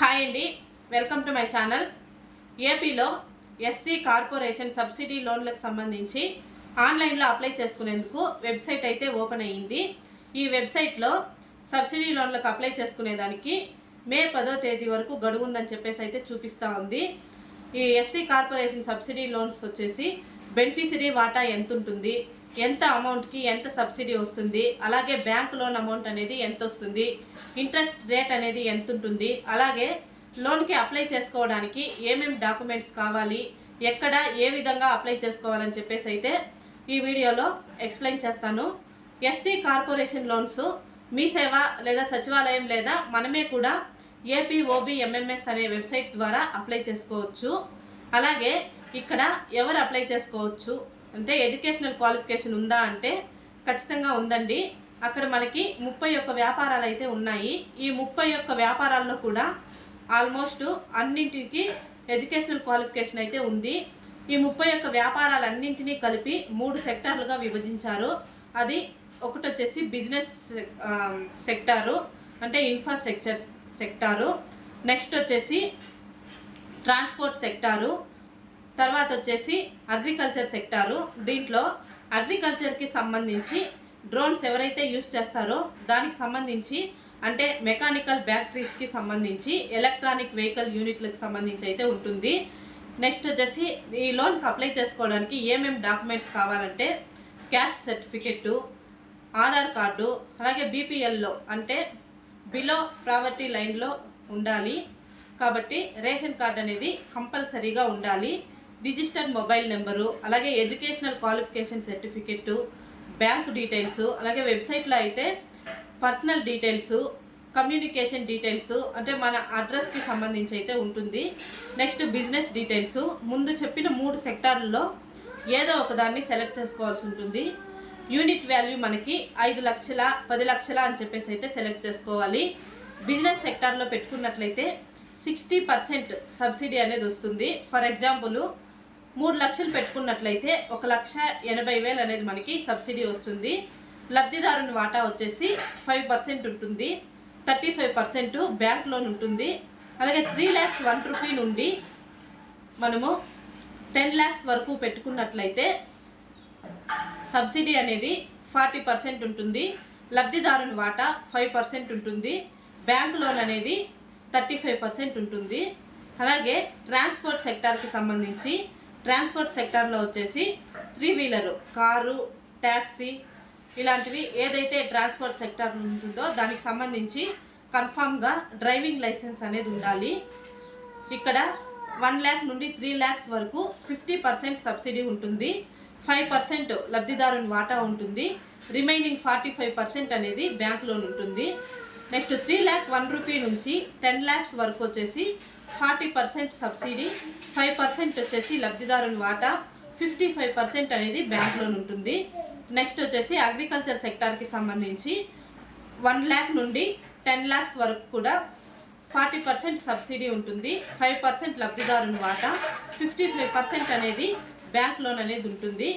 Hi అండి. Welcome to my channel. ఏపీలో SC corporation subsidy లోన్లకు సంబంధించి ఆన్లైన్లో అప్లై చేసుకునేందుకు వెబ్సైట్ అయితే ఓపెన్ అయ్యింది. ఈ వెబ్సైట్లో సబ్సిడీ లోన్లకు అప్లై చేసుకునేదానికి మే పదో తేదీ వరకు గడువు ఉందని చెప్పేసి అయితే చూపిస్తూ ఉంది. ఈ ఎస్సీ కార్పొరేషన్ సబ్సిడీ లోన్స్ వచ్చేసి బెనిఫిషరీ వాటా ఎంత ఉంటుంది ఎంత అమౌంట్కి ఎంత సబ్సిడీ వస్తుంది అలాగే బ్యాంక్ లోన్ అమౌంట్ అనేది ఎంత వస్తుంది ఇంట్రెస్ట్ రేట్ అనేది ఎంత ఉంటుంది అలాగే లోన్కి అప్లై చేసుకోవడానికి ఏమేమి డాక్యుమెంట్స్ కావాలి ఎక్కడ ఏ విధంగా అప్లై చేసుకోవాలని చెప్పేసి అయితే ఈ వీడియోలో ఎక్స్ప్లెయిన్ చేస్తాను. ఎస్సీ కార్పొరేషన్ లోన్స్ మీ సేవ లేదా సచివాలయం లేదా మనమే కూడా ఏపీఓబి ఎంఎంఎస్ అనే వెబ్సైట్ ద్వారా అప్లై చేసుకోవచ్చు. అలాగే ఇక్కడ ఎవరు అప్లై చేసుకోవచ్చు అంటే ఎడ్యుకేషనల్ క్వాలిఫికేషన్ ఉందా అంటే ఖచ్చితంగా ఉందండి. అక్కడ మనకి ముప్పై ఒక్క వ్యాపారాలు అయితే ఉన్నాయి. ఈ ముప్పై ఒక్క వ్యాపారాల్లో కూడా ఆల్మోస్ట్ అన్నింటికి ఎడ్యుకేషనల్ క్వాలిఫికేషన్ అయితే ఉంది. ఈ ముప్పై ఒక్క వ్యాపారాలన్నింటినీ కలిపి మూడు సెక్టార్లుగా విభజించారు. అది ఒకటి వచ్చేసి బిజినెస్ సెక్టారు అంటే ఇన్ఫ్రాస్ట్రక్చర్ సెక్టారు. నెక్స్ట్ వచ్చేసి ట్రాన్స్పోర్ట్ సెక్టారు. తర్వాత వచ్చేసి అగ్రికల్చర్ సెక్టారు. దీంట్లో అగ్రికల్చర్కి సంబంధించి డ్రోన్స్ ఎవరైతే యూస్ చేస్తారో దానికి సంబంధించి అంటే మెకానికల్ బ్యాటరీస్కి సంబంధించి ఎలక్ట్రానిక్ వెహికల్ యూనిట్లకు సంబంధించి అయితే ఉంటుంది. నెక్స్ట్ వచ్చేసి ఈ లోన్కి అప్లై చేసుకోవడానికి ఏమేమి డాక్యుమెంట్స్ కావాలంటే క్యాస్ట్ సర్టిఫికెట్టు ఆధార్ కార్డు అలాగే బీపీఎల్లో అంటే బిలో ప్రావర్టీ లైన్లో ఉండాలి. కాబట్టి రేషన్ కార్డ్ అనేది కంపల్సరీగా ఉండాలి. రిజిస్టర్డ్ మొబైల్ నెంబరు అలాగే educational qualification certificate bank details అలాగే వెబ్సైట్లో అయితే పర్సనల్ డీటెయిల్స్ కమ్యూనికేషన్ డీటెయిల్స్ అంటే మన అడ్రస్కి సంబంధించి అయితే ఉంటుంది. నెక్స్ట్ బిజినెస్ డీటెయిల్స్ ముందు చెప్పిన మూడు సెక్టార్లలో ఏదో ఒకదాన్ని సెలెక్ట్ చేసుకోవాల్సి ఉంటుంది. యూనిట్ వాల్యూ మనకి ఐదు లక్షల పది లక్షల అని చెప్పేసి అయితే సెలెక్ట్ చేసుకోవాలి. బిజినెస్ సెక్టార్లో పెట్టుకున్నట్లయితే సిక్స్టీ పర్సెంట్ సబ్సిడీ అనేది వస్తుంది. ఫర్ ఎగ్జాంపుల్ మూడు లక్షలు పెట్టుకున్నట్లయితే ఒక లక్ష ఎనభై వేలు అనేది మనకి సబ్సిడీ వస్తుంది. లబ్ధిదారుని వాటా వచ్చేసి ఫైవ్ పర్సెంట్ ఉంటుంది. Thirty five percent bank loan ఉంటుంది. అలాగే త్రీ ల్యాక్స్ వన్ రూపీ నుండి మనము టెన్ ల్యాక్స్ వరకు పెట్టుకున్నట్లయితే సబ్సిడీ అనేది ఫార్టీ పర్సెంట్ ఉంటుంది. లబ్ధిదారుని వాటా ఫైవ్ పర్సెంట్ ఉంటుంది. బ్యాంక్ లోన్ అనేది థర్టీ ఫైవ్ పర్సెంట్ ఉంటుంది. అలాగే ట్రాన్స్పోర్ట్ సెక్టార్కి సంబంధించి ట్రాన్స్పోర్ట్ సెక్టార్లో వచ్చేసి త్రీ వీలరు కారు ట్యాక్సీ ఇలాంటివి ఏదైతే ట్రాన్స్పోర్ట్ సెక్టార్ ఉంటుందో దానికి సంబంధించి కన్ఫామ్గా డ్రైవింగ్ లైసెన్స్ అనేది ఉండాలి. ఇక్కడ వన్ ల్యాక్ నుండి త్రీ ల్యాక్స్ వరకు ఫిఫ్టీ పర్సెంట్ సబ్సిడీ ఉంటుంది. ఫైవ్ పర్సెంట్ లబ్ధిదారుని వాటా ఉంటుంది. రిమైనింగ్ ఫార్టీ ఫైవ్ పర్సెంట్ అనేది బ్యాంక్ లోన్ ఉంటుంది. Next three lakh one rupee నుంచి టెన్ ల్యాక్స్ వరకు వచ్చేసి forty percent subsidy five percent వచ్చేసి లబ్ధిదారుని వాటా ఫిఫ్టీ ఫైవ్ పర్సెంట్ అనేది బ్యాంక్ లోన్ ఉంటుంది. నెక్స్ట్ వచ్చేసి అగ్రికల్చర్ సెక్టార్కి సంబంధించి వన్ ల్యాక్ నుండి టెన్ ల్యాక్స్ వరకు కూడా ఫార్టీ పర్సెంట్ సబ్సిడీ ఉంటుంది. ఫైవ్ పర్సెంట్ లబ్ధిదారుని వాటా ఫిఫ్టీ ఫైవ్ పర్సెంట్ అనేది బ్యాంక్ లోన్ అనేది ఉంటుంది.